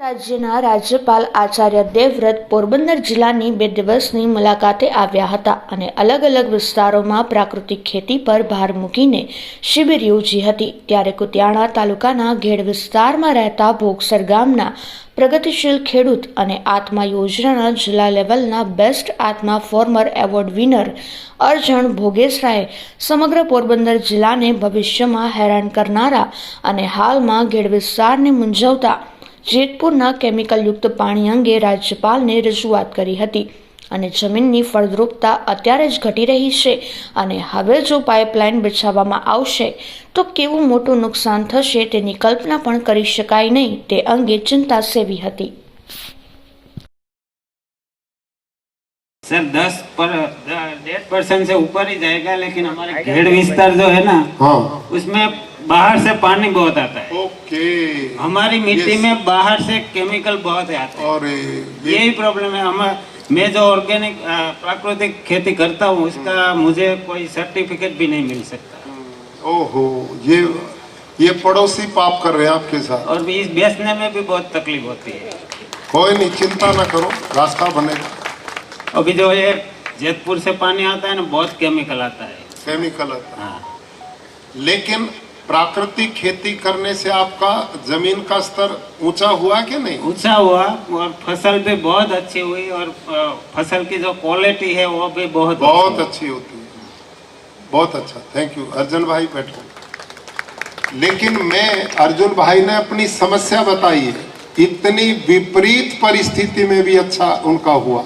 રાજ્યના રાજ્યપાલ આચાર્ય દેવવ્રત પોરબંદર જિલ્લાની બે દિવસની મુલાકાતે આવ્યા હતા અને અલગ અલગ વિસ્તારોમાં પ્રાકૃતિક ખેતી પર ભાર મૂકીને શિબિર યોજી હતી. ત્યારે કુતિયાણા તાલુકાના ઘેડ વિસ્તારમાં રહેતા ભોગસર ગામના પ્રગતિશીલ ખેડૂત અને આત્મા યોજનાના જિલ્લા લેવલના best ATMA farmer award winner Arjan ભોગેસરાએ સમગ્ર પોરબંદર જિલ્લાને ભવિષ્યમાં હેરાન કરનારા અને હાલમાં ઘેડ વિસ્તારને મૂંઝવતા જેતપુરના કેમિકલયુક્ત પાણી અંગે રાજ્યપાલને રજૂઆત કરી હતી અને જમીનની ફળદ્રુપતા અત્યારે જ ઘટી રહી છે અને હવે જો પાઇપલાઇન બિછાવવામાં આવશે તો કેવું મોટું નુકસાન થશે તેની કલ્પના પણ કરી શકાય નહીં તે અંગે ચિંતા સેવી હતી सर दस पर डेढ़ परसेंट से ऊपर ही जाएगा लेकिन हमारे घेड़ विस्तार जो है ना हाँ उसमें बाहर से पानी बहुत आता है। ओके। हमारी मिट्टी में बाहर से केमिकल बहुत आते हैं। और यही प्रॉब्लम है। हम मैं जो ऑर्गेनिक प्राकृतिक खेती करता हूँ उसका मुझे कोई सर्टिफिकेट भी नहीं मिल सकता। ओहो ये ये पड़ोसी पाप कर रहे हैं आपके साथ। और इस बेचने में भी बहुत तकलीफ़ होती है। कोई नहीं चिंता ना करो रास्ता बनेगा। अभी जो ये जैतपुर से पानी आता है ना बहुत केमिकल आता है। केमिकल आता है। हाँ। लेकिन प्राकृतिक खेती करने से आपका ज़मीन का स्तर ऊँचा हुआ कि नहीं? ऊँचा हुआ और फ़सल भी बहुत अच्छी हुई और फ़सल की जो क्वालिटी है वो भी बहुत बहुत अच्छी होती है। बहुत अच्छा। थैंक यू अर्जुन भाई बैठो। लेकिन मैं अर्जुन भाई ने अपनी समस्या बताई है। इतनी विपरीत परिस्थिति में भी अच्छा उनका हुआ